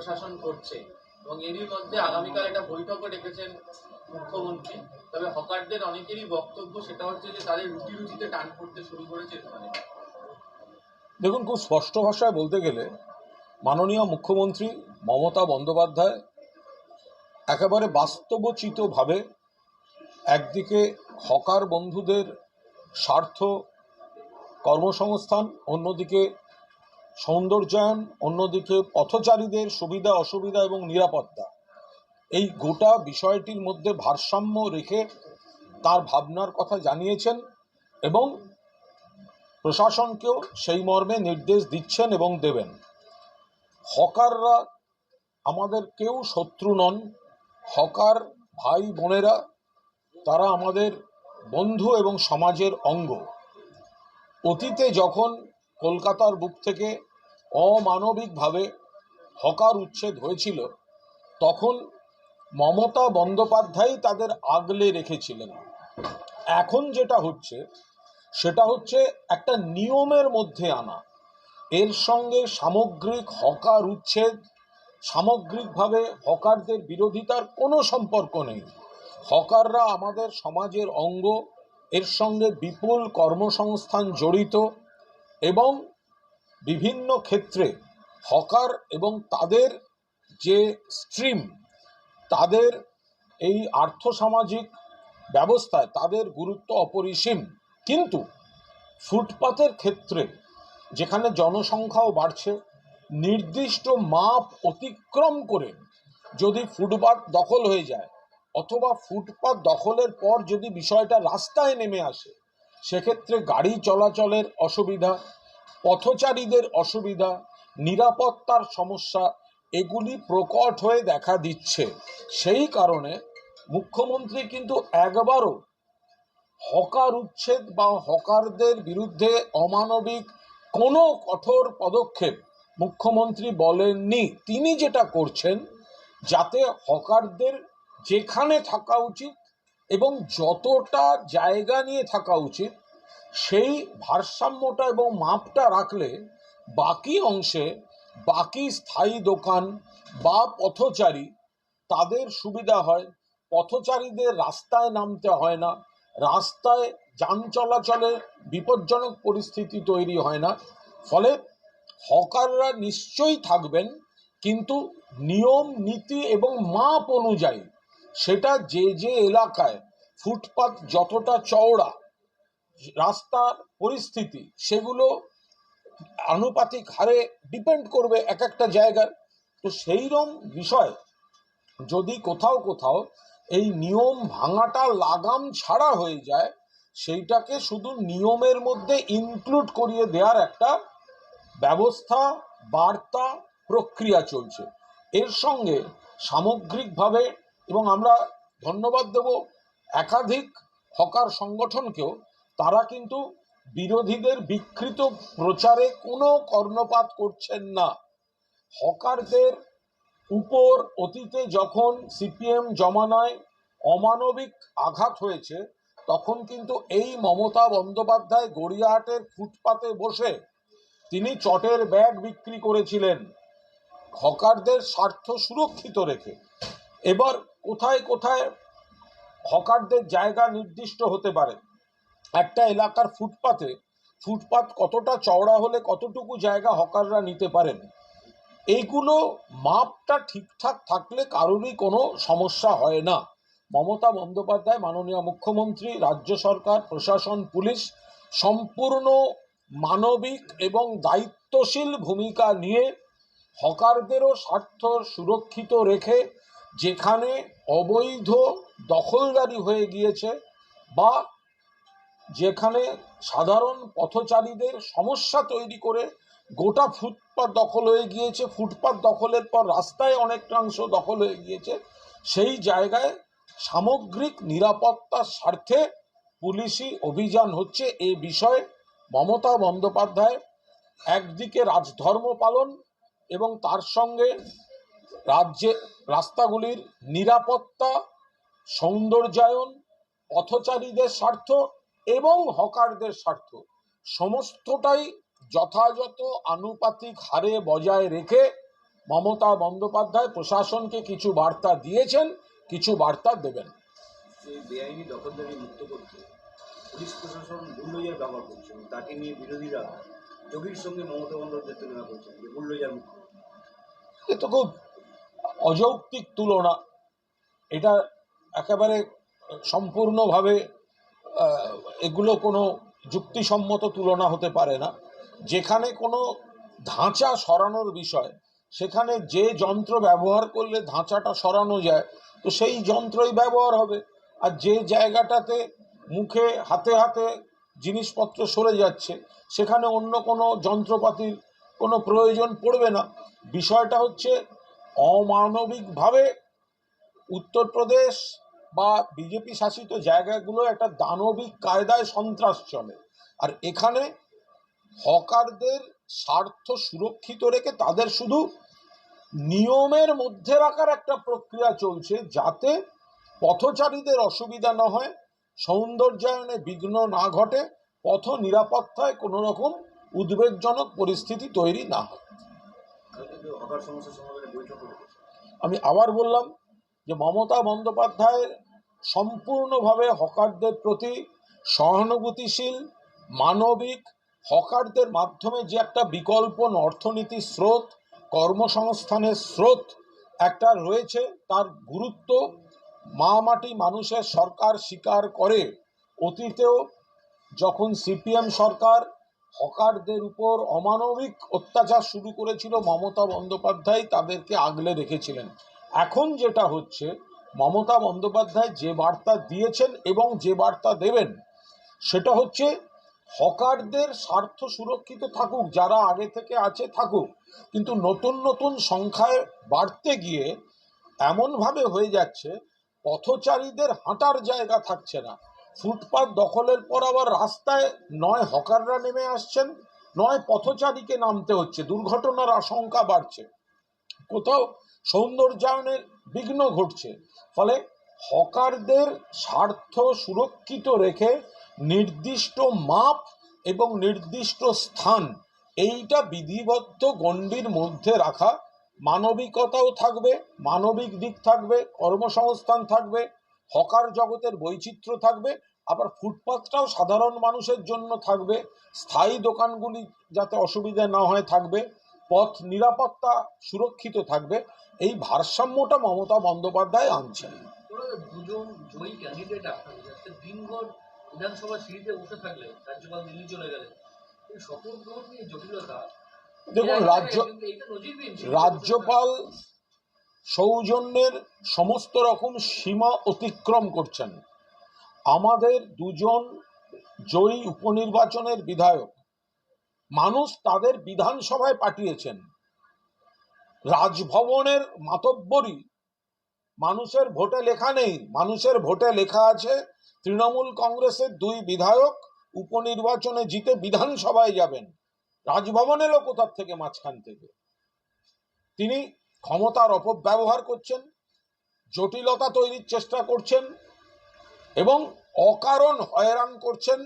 প্রশাসন করছে এবং এরই মধ্যে আগামীকাল একটা বৈঠকও ডেকেছেন মুখ্যমন্ত্রী। তবে হকারদের অনেকেরই বক্তব্য সেটা হচ্ছে যে তাদের রুটি রুটিতে টান পড়তে শুরু করেছে মানে দেখুন, খুব স্পষ্ট ভাষায় বলতে গেলে মাননীয় মুখ্যমন্ত্রী মমতা বন্দ্যোপাধ্যায় একেবারে বাস্তবচিতভাবে একদিকে হকার বন্ধুদের স্বার্থ কর্মসংস্থান, অন্যদিকে সৌন্দর্যায়ন, অন্যদিকে পথচারীদের সুবিধা, অসুবিধা এবং নিরাপত্তা। এই গোটা বিষয়টির মধ্যে ভারসাম্য রেখে তার ভাবনার কথা জানিয়েছেন এবং প্রশাসনকেও সেই মর্মে নির্দেশ দিচ্ছেন এবং দেবেন। হকাররা আমাদের কেউ শত্রু নন। হকার ভাই বোনেরা, তারা আমাদের বন্ধু এবং সমাজের অঙ্গ। অতীতে যখন কলকাতার বুক থেকে অমানবিকভাবে হকার উচ্ছেদ হয়েছিল, তখন মমতা বন্দ্যোপাধ্যায় তাদের আগলে রেখেছিলেন। এখন যেটা হচ্ছে, সেটা হচ্ছে একটা নিয়মের মধ্যে আনা। এর সঙ্গে সামগ্রিক হকার উচ্ছেদ, সামগ্রিকভাবে হকারদের বিরোধিতার কোনো সম্পর্ক নেই। হকাররা আমাদের সমাজের অঙ্গ, এর সঙ্গে বিপুল কর্মসংস্থান জড়িত এবং বিভিন্ন ক্ষেত্রে হকার এবং তাদের যে স্ট্রিম, তাদের এই আর্থসামাজিক ব্যবস্থায় তাদের গুরুত্ব অপরিসীম। কিন্তু ফুটপাতের ক্ষেত্রে যেখানে জনসংখ্যাও বাড়ছে, নির্দিষ্ট মাপ অতিক্রম করে যদি ফুটপাত দখল হয়ে যায় অথবা ফুটপাত দখলের পর যদি বিষয়টা রাস্তায় নেমে আসে, সেক্ষেত্রে গাড়ি চলাচলের অসুবিধা পথচারীদের অসুবিধা, নিরাপত্তার সমস্যা এগুলি প্রকট হয়ে দেখা দিচ্ছে। সেই কারণে মুখ্যমন্ত্রী কিন্তু একবারও হকার উচ্ছেদ বা হকারদের বিরুদ্ধে অমানবিক কোনো কঠোর পদক্ষেপ মুখ্যমন্ত্রী বলেননি। তিনি যেটা করছেন, যাতে হকারদের যেখানে থাকা উচিত এবং যতটা জায়গা নিয়ে থাকা উচিত সেই ভারসাম্যটা এবং মাপটা রাখলে বাকি অংশে বাকি স্থায়ী দোকান বা পথচারী তাদের সুবিধা হয়। পথচারীদের রাস্তায় নামতে হয় না। রাস্তায় যান চলাচলে বিপজ্জনক পরিস্থিতি তৈরি হয় না। ফলে হকাররা নিশ্চয়ই থাকবেন, কিন্তু নিয়ম, নীতি এবং মাপ অনুযায়ী সেটা যে যে এলাকায় ফুটপাত যতটা চওড়া রাস্তার পরিস্থিতি, সেগুলো আনুপাতিক হারে ডিপেন্ড করবে এক একটা জায়গার। তো সেইরকম বিষয় যদি কোথাও কোথাও এই নিয়ম ভাঙাটা লাগাম ছাড়া হয়ে যায়, সেইটাকে শুধু নিয়মের মধ্যে ইনক্লুড করিয়ে দেওয়ার একটা ব্যবস্থা, বার্তা, প্রক্রিয়া চলছে। এর সঙ্গে সামগ্রিকভাবে এবং আমরা ধন্যবাদ দেব একাধিক হকার সংগঠনকেও তারা কিন্তু বিরোধীদের বিকৃত প্রচারে কোনো কর্ণপাত করছেন না। হকারদের উপর অতীতে যখন সিপিএম জমানায় অমানবিক আঘাত হয়েছে, তখন কিন্তু এই মমতা বন্দ্যোপাধ্যায় গড়িয়াহাটের ফুটপাতে বসে তিনি চটের ব্যাগ বিক্রি করেছিলেন, হকারদের স্বার্থ সুরক্ষিত রেখে। এবার কোথায় কোথায় হকারদের জায়গা নির্দিষ্ট হতে পারে? একটা এলাকার ফুটপাতে, ফুটপাত কতটা চওড়া হলে কতটুকু জায়গা হকাররা নিতে পারেন? এইগুলো মাপটা ঠিকঠাক থাকলে কারোরই কোনো সমস্যা হয় না। মমতা বন্দ্যোপাধ্যায়, মাননীয় মুখ্যমন্ত্রী, রাজ্য সরকার, প্রশাসন, পুলিশ সম্পূর্ণ মানবিক এবং দায়িত্বশীল ভূমিকা নিয়ে হকারদেরও স্বার্থ সুরক্ষিত রেখে যেখানে অবৈধ দখলদারি হয়ে গিয়েছে বা যেখানে সাধারণ পথচারীদের সমস্যা তৈরি করে গোটা ফুটপাত দখল হয়ে গিয়েছে। ফুটপাত দখলের পর রাস্তায় অনেকাংশ দখল হয়ে গিয়েছে। সেই জায়গায় সামগ্রিক নিরাপত্তার স্বার্থে পুলিশি অভিযান হচ্ছে। এ বিষয়ে মমতা বন্দ্যোপাধ্যায় একদিকে রাজধর্ম পালন এবং তার সঙ্গে রাজ্যে রাস্তাগুলির নিরাপত্তা, সৌন্দর্যায়ন, পথচারীদের স্বার্থ এবং হকারদের স্বার্থ। সমস্তটাই যথাযথ আনুপাতিক হারে বজায় রেখে মমতা বন্দ্যোপাধ্যায় প্রশাসনকে কিছু বার্তা দিয়েছেন কিছু বার্তা দেবেন। বেআইনি দখলদারি মুক্ত করতে পুলিশ প্রশাসন বুল্ডোজার ব্যবহার করছে তাকে নিয়ে বিরোধীরা যোগীর সঙ্গে মমতা বন্দ্যোপাধ্যায় তুলনা করছেন যে বুল্ডোজার মুক্ত এ তো খুব অযৌক্তিক তুলনা। এটা একেবারে সম্পূর্ণভাবে এগুলো কোনো যুক্তিসম্মত তুলনা হতে পারে না। যেখানে কোনো ধাঁচা সরানোর বিষয়, সেখানে যে যন্ত্র ব্যবহার করলে ধাঁচাটা সরানো যায়, তো সেই যন্ত্রই ব্যবহার হবে। আর যে জায়গাটাতে মুখে, হাতে হাতে জিনিসপত্র সরে যাচ্ছে, সেখানে অন্য কোনো যন্ত্রপাতির কোনো প্রয়োজন পড়বে না। বিষয়টা হচ্ছে অমানবিকভাবে উত্তরপ্রদেশ বা বিজেপি শাসিত জায়গাগুলো একটা দানবিক কায়দায় সন্ত্রাস চলে। আর এখানে হকারদের স্বার্থ সুরক্ষিত রেখে তাদের শুধু নিয়মের মধ্যে রাখার একটা প্রক্রিয়া চলছে যাতে পথচারীদের অসুবিধা না হয় সৌন্দর্যায়নে বিঘ্ন না ঘটে পথ নিরাপত্তায় কোনো রকম উদ্বেগজনক পরিস্থিতি তৈরি না হয়। আমি আবার বললাম যে মমতা বন্দ্যোপাধ্যায় সম্পূর্ণভাবে হকারদের প্রতি সহানুভূতিশীল, মানবিক, হকারদের মাধ্যমে যে একটা বিকল্প অর্থনীতির স্রোত, কর্মসংস্থানের স্রোত একটা রয়েছে, তার গুরুত্ব মা মাটি মানুষের সরকার স্বীকার করে। অতীতেও যখন সিপিএম সরকার হকারদের উপর অমানবিক অত্যাচার শুরু করেছিল, মমতা বন্দ্যোপাধ্যায় তাদেরকে আগলে রেখেছিলেন। এখন যেটা হচ্ছে, মমতা বন্দ্যোপাধ্যায় যে বার্তা দিয়েছেন এবং যে বার্তা দেবেন, সেটা হচ্ছে হকারদের স্বার্থ সুরক্ষিত থাকুক, যারা আগে থেকে আছে থাকুক। কিন্তু নতুন নতুন সংখ্যায় বাড়তে গিয়ে এমনভাবে হয়ে যাচ্ছে, পথচারীদের হাঁটার জায়গা থাকছে না। ফুটপাত দখলের পর আবার রাস্তায় নয় হকাররা নেমে আসছেন, নয় পথচারীকে নামতে হচ্ছে। দুর্ঘটনার আশঙ্কা বাড়ছে। কোথাও সৌন্দর্যায়নের বিঘ্ন ঘটছে। ফলে হকারদের স্বার্থ সুরক্ষিত রেখে নির্দিষ্ট মাপ এবং নির্দিষ্ট স্থান, এইটা বিধিবদ্ধ গণ্ডির মধ্যে রাখা। মানবিকতাও থাকবে, মানবিক দিক থাকবে, কর্মসংস্থান থাকবে, হকার জগতের বৈচিত্র্য থাকবে, আবার ফুটপাথটাও সাধারণ মানুষের জন্য থাকবে। স্থায়ী দোকানগুলি যাতে অসুবিধা না হয় থাকবে। পথ নিরাপত্তা সুরক্ষিত থাকবে এই ভারসাম্যটা মমতা বন্দ্যোপাধ্যায় আনছেন দুজন জয়ী ক্যান্ডিডেট আপনাদের আজকে দিনভর বিধানসভা সিঁড়িতে বসে থাকলে রাজ্যপাল দিল্লি চলে গেলেন এই শপথ গ্রহণ নিয়ে জটিলতা দেখুন রাজ্য। রাজ্যপাল সৌজন্যের সমস্ত রকম সীমা অতিক্রম করছেন আমাদের দুজন জয়ী উপনির্বাচনের বিধায়ক মানুষ তাদের বিধানসভায় পাঠিয়েছেন। রাজভবনের মাতব্বরী, মানুষের ভোটে লেখা নেই। মানুষের ভোটে লেখা আছে, তৃণমূল কংগ্রেসের দুই বিধায়ক উপনির্বাচনে জিতে বিধানসভায় যাবেন। রাজভবন এলো কোথার থেকে মাঝখান থেকে? তিনি ক্ষমতার অপব্যবহার করছেন, জটিলতা তৈরির চেষ্টা করছেন এবং অকারণ হয়রান করছেন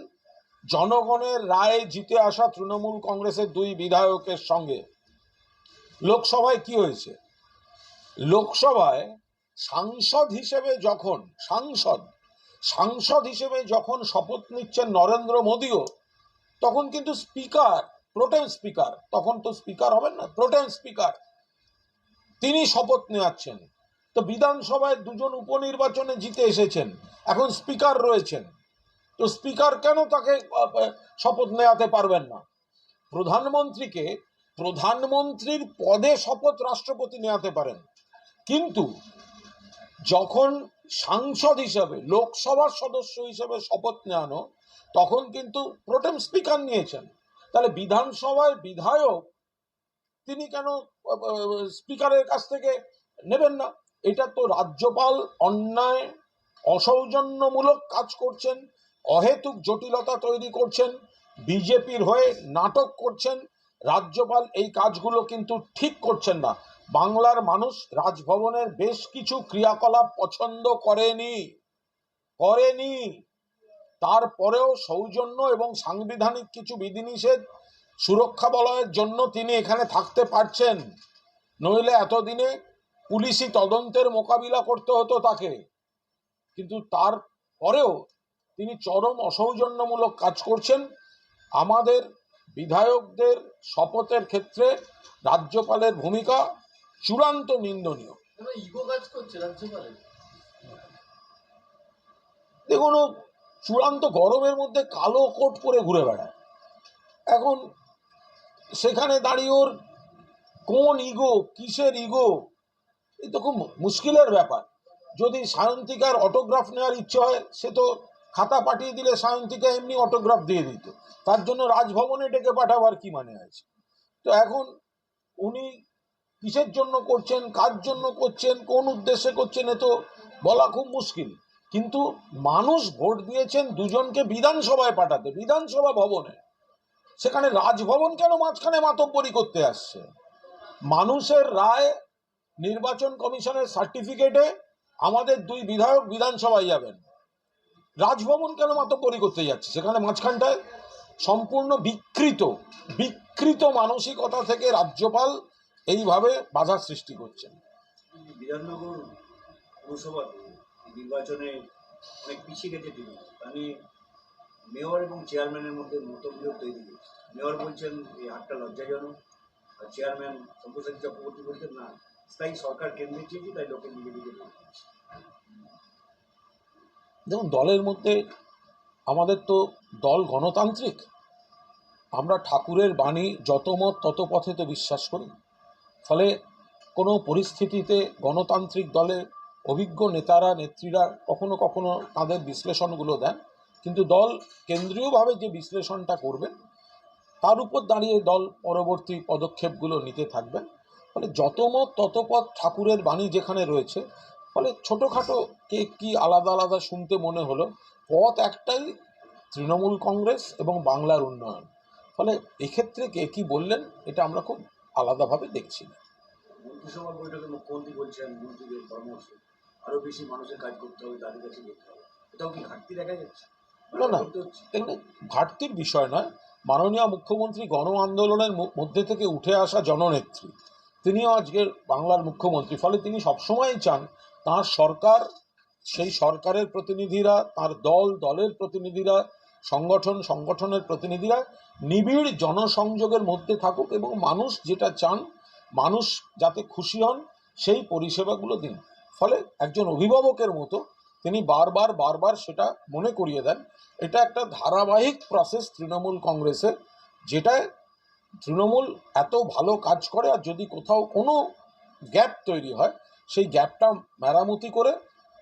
জনগণের রায়ে জিতে আসা তৃণমূল কংগ্রেসের দুই বিধায়কের সঙ্গে। লোকসভায় কি হয়েছে? লোকসভায় সাংসদ হিসেবে যখন, সাংসদ সাংসদ হিসেবে যখন শপথ নিচ্ছেন নরেন্দ্র মোদীও, তখন কিন্তু স্পিকার, প্রোটেম স্পিকার, তখন তো স্পিকার হবেন না, প্রোটেম স্পিকার, তিনি শপথ নেওয়াচ্ছেন। তো বিধানসভায় দুজন উপনির্বাচনে জিতে এসেছেন, এখন স্পিকার রয়েছেন। তো স্পিকার কেন তাকে শপথ নেওয়াতে পারবেন না? প্রধানমন্ত্রীকে প্রধানমন্ত্রীর পদে শপথ রাষ্ট্রপতি নেওয়াতে পারেন। কিন্তু যখন সাংসদ হিসাবে, লোকসভার সদস্য হিসেবে শপথ নেওয়ানো তখন কিন্তু প্রোটেম স্পিকার নিয়েছেন। তাহলে বিধানসভায় বিধায়ক, তিনি কেন স্পিকারের কাছ থেকে নেবেন না? এটা তো রাজ্যপাল অন্যায়, অসৌজন্যমূলক কাজ করছেন। অহেতুক জটিলতা তৈরি করছেন, বিজেপির হয়ে নাটক করছেন, রাজ্যপাল এই কাজগুলো কিন্তু ঠিক করছেন না। বাংলার মানুষ রাজভবনের বেশ কিছু ক্রিয়াকলাপ পছন্দ করেনি করেনি। তারপরেও সৌজন্য এবং সাংবিধানিক কিছু বিধিনিষেধ সুরক্ষা বলয়ের জন্য তিনি এখানে থাকতে পারছেন। নইলে এতদিনে পুলিশি তদন্তের মোকাবিলা করতে হতো তাকে। কিন্তু তার পরেও তিনি চরম অসৌজন্যমূলক কাজ করছেন। আমাদের বিধায়কদের শপথের ক্ষেত্রে রাজ্যপালের ভূমিকা চূড়ান্ত নিন্দনীয়। দেখুন চূড়ান্ত গরমের মধ্যে কালো কোট পরে ঘুরে বেড়ায়। এখন সেখানে দাঁড়িয়ে ওর কোন ইগো কিসের ইগো এই তো খুব মুশকিলের ব্যাপার। যদি সায়ন্তিকার অটোগ্রাফ নেওয়ার ইচ্ছে হয় সে তো খাতা পাঠিয়ে দিলে সায়ন্তিকা এমনি অটোগ্রাফ দিয়ে দিত। তার জন্য রাজভবনে ডেকে পাঠাবার কি মানে আছে? তো এখন উনি কিসের জন্য করছেন, কার জন্য করছেন, কোন উদ্দেশ্যে করছেন, এ তো বলা খুব মুশকিল। কিন্তু মানুষ ভোট দিয়েছেন দুজনকে বিধানসভায় পাঠাতে, বিধানসভা ভবনে। সেখানে রাজভবন কেন মাঝখানে মাতব্বরি করতে আসছে? মানুষের রায় নির্বাচন কমিশনের সার্টিফিকেটে আমাদের দুই বিধায়ক বিধানসভায় যাবেন। রাজভবন কেন মাতব্বরি করতে যাচ্ছে? সেখানে মাঝখানটায় সম্পূর্ণ বিকৃত বিকৃত মানসিকতা থেকে রাজ্যপাল এইভাবে বাধা সৃষ্টি করছেন। বিধাননগর পৌরসভাতে নির্বাচনে অনেক পিছিয়ে গেছে তিনি তা নিয়ে মেয়র এবং চেয়ারম্যানের মধ্যে মতবিরোধ তৈরি হয়েছে। মেয়র বলছেন, এই হাটটা লজ্জাজনক। আর চেয়ারম্যান সব্যসাচী চক্রবর্তী বলছেন, না, স্থায়ী সরকার কেন্দ্রে চেয়েছি তাই লোকে নিজে নিজে। দেখুন, দলের মধ্যে আমাদের তো দল গণতান্ত্রিক। আমরা ঠাকুরের বাণী যত মত তত পথে তো বিশ্বাস করি। ফলে কোনো পরিস্থিতিতে গণতান্ত্রিক দলে অভিজ্ঞ নেতারা, নেত্রীরা কখনো কখনো তাদের বিশ্লেষণগুলো দেন। কিন্তু দল কেন্দ্রীয়ভাবে যে বিশ্লেষণটা করবেন, তার উপর দাঁড়িয়ে দল পরবর্তী পদক্ষেপগুলো নিতে থাকবেন। ফলে যত মত তত পথ ঠাকুরের বাণী যেখানে রয়েছে ফলে ছোটোখাটো কে কি আলাদা আলাদা শুনতে মনে হলো পথ একটাই তৃণমূল কংগ্রেস এবং বাংলার উন্নয়ন। ফলে এক্ষেত্রে কে কি বললেন এটা আমরা খুব আলাদাভাবে দেখছি না। মন্ত্রিসভার বৈঠকে মুখ্যমন্ত্রী বলছেন মন্ত্রীদের পরামর্শ আরও বেশি মানুষের কাজ করতে হবে তাদের কাছে যেতে হবে। এটাও কি ঘাটতি দেখা যাচ্ছে? না, না। করতে ঘাটতির বিষয় নয়। মাননীয় মুখ্যমন্ত্রী গণ আন্দোলনের মধ্যে থেকে উঠে আসা জননেত্রী তিনিও আজকের বাংলার মুখ্যমন্ত্রী। ফলে তিনি সবসময়ই চান তার সরকার, সেই সরকারের প্রতিনিধিরা, তার দল, দলের প্রতিনিধিরা, সংগঠন, সংগঠনের প্রতিনিধিরা নিবিড় জনসংযোগের মধ্যে থাকুক এবং মানুষ যেটা চান, মানুষ যাতে খুশি হন, সেই পরিষেবাগুলো দিন। ফলে একজন অভিভাবকের মতো তিনি বারবার বারবার সেটা মনে করিয়ে দেন। এটা একটা ধারাবাহিক প্রসেস তৃণমূল কংগ্রেসের, যেটায় তৃণমূল এত ভালো কাজ করে আর যদি কোথাও কোনো গ্যাপ তৈরি হয় সেই গ্যাপটা মেরামতি করে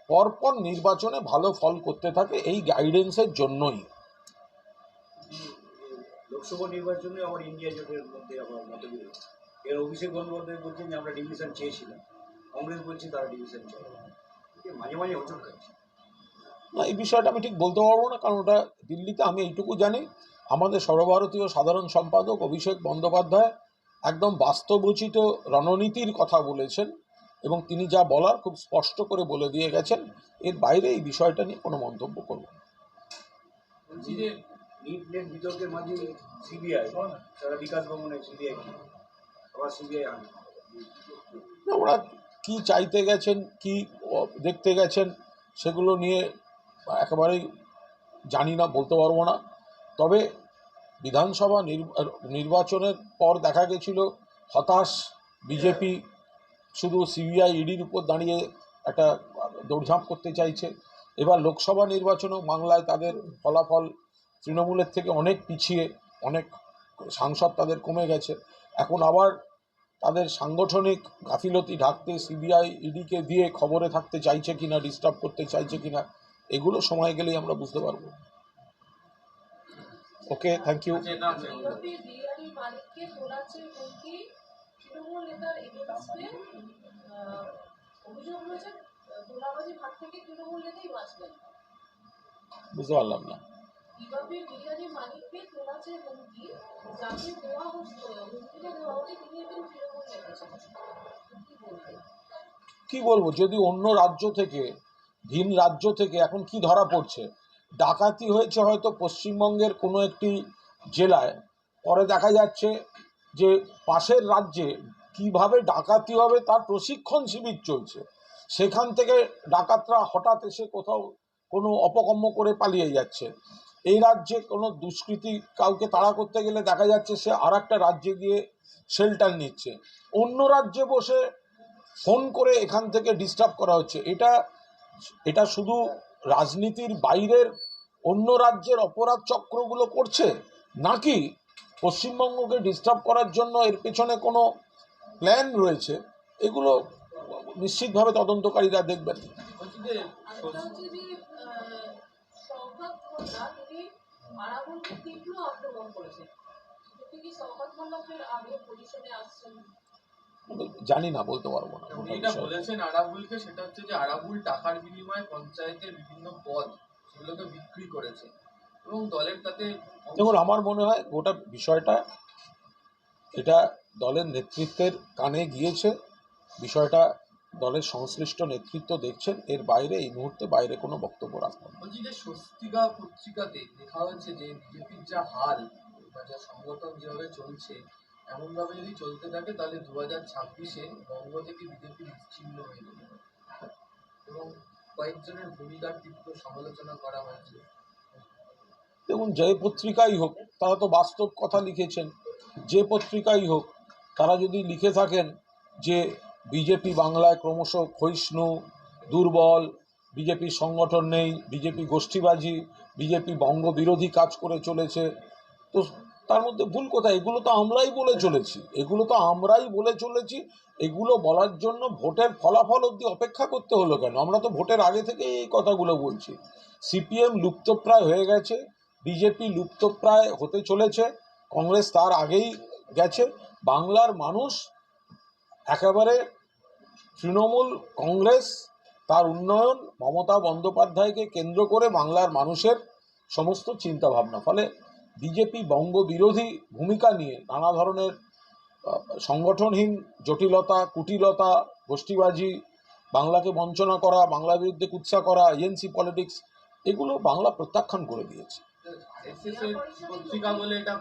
পরপর নির্বাচনে ভালো ফল করতে থাকে এই গাইডেন্সের জন্যই। লোকসভা নির্বাচনে আবার ইন্ডিয়া জোটের মধ্যে আবার মতবিরোধ। এর অভিষেক বন্দ্যোপাধ্যায় বলছেন যে আমরা ডিভিশন চেয়েছিলাম। কংগ্রেস বলছে তারা ডিভিশন চায় মাঝে মাঝে হোঁচট খাচ্ছে না এই বিষয়টা আমি ঠিক বলতে পারব না কারণ ওটা দিল্লিতে আমি এইটুকু জানি। আমাদের সর্বভারতীয় সাধারণ সম্পাদক অভিষেক বন্দ্যোপাধ্যায় একদম বাস্তবোচিত রণনীতির কথা বলেছেন এবং তিনি যা বলার খুব স্পষ্ট করে বলে দিয়ে গেছেন। এর বাইরে এই বিষয়টা নিয়ে কোনো মন্তব্য করব না। ওরা কি চাইতে গেছেন কি দেখতে গেছেন সেগুলো নিয়ে একেবারেই জানি না বলতে পারব না। তবে বিধানসভা নির্বাচনের পর দেখা গেছিল হতাশ বিজেপি, শুধু সিবিআই ইডির উপর দাঁড়িয়ে একটা দৌড়ঝাঁপ করতে চাইছে। এবার লোকসভা নির্বাচনেও বাংলায় তাদের ফলাফল তৃণমূলের থেকে অনেক পিছিয়ে, অনেক সাংসদ তাদের কমে গেছে। এখন আবার তাদের সাংগঠনিক গাফিলতি ঢাকতে সিবিআই ইডিকে দিয়ে খবরে থাকতে চাইছে কিনা ডিস্টার্ব করতে চাইছে কিনা, এগুলো সময় গেলেই আমরা বুঝতে পারব। Okay thank you. বুঝতে পারলাম না। কি বলব যদি অন্য রাজ্য থেকে ভিন রাজ্য থেকে এখন কি ধরা পড়ছে? ডাকাতি হয়েছে হয়তো পশ্চিমবঙ্গের কোনো একটি জেলায়। পরে দেখা যাচ্ছে যে পাশের রাজ্যে কীভাবে ডাকাতি হবে তার প্রশিক্ষণ শিবির চলছে। সেখান থেকে ডাকাতরা হঠাৎ এসে কোথাও কোনো অপকর্ম করে পালিয়ে যাচ্ছে। এই রাজ্যে কোনো দুষ্কৃতী কাউকে তাড়া করতে গেলে দেখা যাচ্ছে সে আর একটা রাজ্যে গিয়ে শেল্টার নিচ্ছে। অন্য রাজ্যে বসে ফোন করে এখান থেকে ডিস্টার্ব করা হচ্ছে। এটা এটা শুধু রাজনীতির বাইরের অন্য রাজ্যের অপরাধ চক্রগুলো করছে নাকি পশ্চিমবঙ্গকে ডিস্টার্ব করার জন্য এর পেছনে কোনো প্ল্যান রয়েছে? এগুলো নিশ্চিতভাবে তদন্তকারীরা দেখবেন। তীব্র আক্রমণ সেক্ষেত্রে কি আগে পজিশনে আসছেন জানি না বলতে পারব না এটা। বলেছেন আরাবুলকে সেটা হচ্ছে যে আরাবুল টাকার বিনিময়ে পঞ্চায়েতের বিভিন্ন পদ সেগুলোকে বিক্রি করেছে এবং দলের তাতে দেখুন আমার মনে হয় গোটা বিষয়টা এটা দলের নেতৃত্বের কানে গিয়েছে বিষয়টা দলের সংশ্লিষ্ট নেতৃত্ব দেখছেন এর বাইরে এই মুহূর্তে বাইরে কোনো বক্তব্য রাখবেন না। বলছি যে স্বস্তিকা পত্রিকাতে লেখা হয়েছে যে বিজেপির যা হাল বা যা সংগঠন যেভাবে চলছে এমনভাবে যদি চলতে থাকে, তাহলে দু হাজার ছাব্বিশে বঙ্গ থেকে বিজেপি বিচ্ছিন্ন হয়ে যাবে। এবং কয়েকজনের ভূমিকার তীব্র সমালোচনা করা হয়েছে। দেখুন, যে পত্রিকাই হোক, তারা তো বাস্তব কথা লিখেছেন। যে পত্রিকাই হোক, তারা যদি লিখে থাকেন যে বিজেপি বাংলায় ক্রমশ ক্ষয়িষ্ণু, দুর্বল বিজেপির সংগঠন নেই, বিজেপি গোষ্ঠীবাজি, বিজেপি বঙ্গ বিরোধী কাজ করে চলেছে, তো তার মধ্যে ভুল কোথায়? এগুলো তো আমরাই বলে চলেছি। এগুলো তো আমরাই বলে চলেছি। এগুলো বলার জন্য ভোটের ফলাফল অবধি অপেক্ষা করতে হলো কেন? আমরা তো ভোটের আগে থেকে এই কথাগুলো বলছি। সিপিএম লুপ্তপ্রায় হয়ে গেছে। বিজেপি লুপ্তপ্রায় হতে চলেছে। কংগ্রেস তার আগেই গেছে। বাংলার মানুষ একেবারে তৃণমূল কংগ্রেস, তার উন্নয়ন, মমতা বন্দ্যোপাধ্যায়কে কেন্দ্র করে বাংলার মানুষের সমস্ত চিন্তা ভাবনা ফলে বিজেপি বঙ্গ বিরোধী ভূমিকা নিয়ে নানা ধরনের সংগঠনহীন জটিলতা কুটিলতা গোষ্ঠীবাজি বাংলাকে বঞ্চনা করা বাংলার বিরুদ্ধে কুৎসা করা এজেন্সি পলিটিক্স এগুলো বাংলা প্রত্যাখ্যান করে দিয়েছে। বলে এটা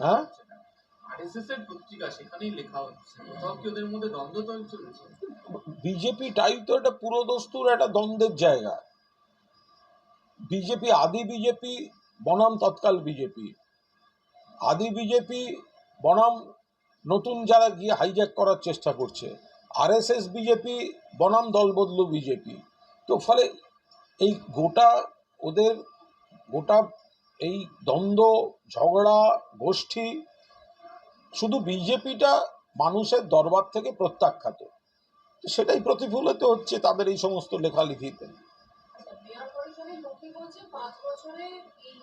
হ্যাঁ? বিজেপি টাই তো একটা পুরোদস্তুর একটা দ্বন্দ্বের জায়গা। বিজেপি আদি বিজেপি বনাম তৎকাল বিজেপি আদি বিজেপি বনাম নতুন যারা গিয়ে হাইজ্যাক করার চেষ্টা করছে। আরএসএস বিজেপি বনাম দলবদলু বিজেপি তো ফলে এই গোটা ওদের গোটা এই দ্বন্দ্ব, ঝগড়া, গোষ্ঠী শুধু বিজেপিটা মানুষের দরবার থেকে প্রত্যাখ্যাত। সেটাই প্রতিফলিত হচ্ছে তাদের এই সমস্ত লেখালেখিতে। বলছে পাঁচ বছরে এই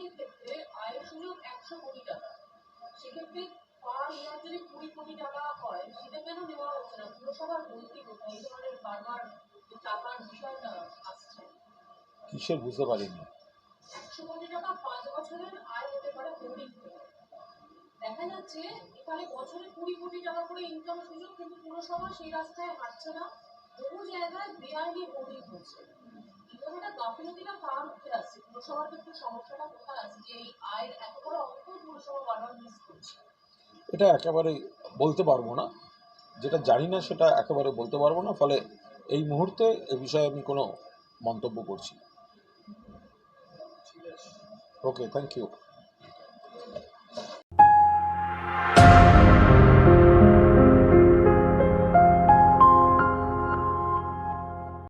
এর ক্ষেত্রে আয়ের সুযোগ একশো কোটি টাকা। সেক্ষেত্রে পার ইয়ার যদি কুড়ি কোটি টাকা হয় সেটা কেন নেওয়া হচ্ছে না? পুরসভার বলতি কোথায়? এই ধরনের বারবার টাকার বিষয়টা আসছে। কিসের বুঝতে পারিনি। একশো কোটি টাকা পাঁচ বছরের আয় হতে পারে হোর্ডিং দেখা যাচ্ছে এখানে বছরে কুড়ি কোটি টাকা করে ইনকাম সুযোগ কিন্তু পুরসভা সেই রাস্তায় হাঁটছে না। বহু জায়গায় বেআইনি হোর্ডিং হচ্ছে। ধরনের গাফিলতিটা কার উঠে আসছে পুরসভার ক্ষেত্রে সমস্যাটা কোথায় আছে? যে এই আয়ের এত বড় অঙ্ক পুরসভা বারবার মিস করছে। এটা একেবারে বলতে পারব না। যেটা জানি না সেটা একেবারে বলতে পারব না। ফলে এই মুহূর্তে এ বিষয়ে আমি কোনো মন্তব্য করছি ওকে থ্যাংক ইউ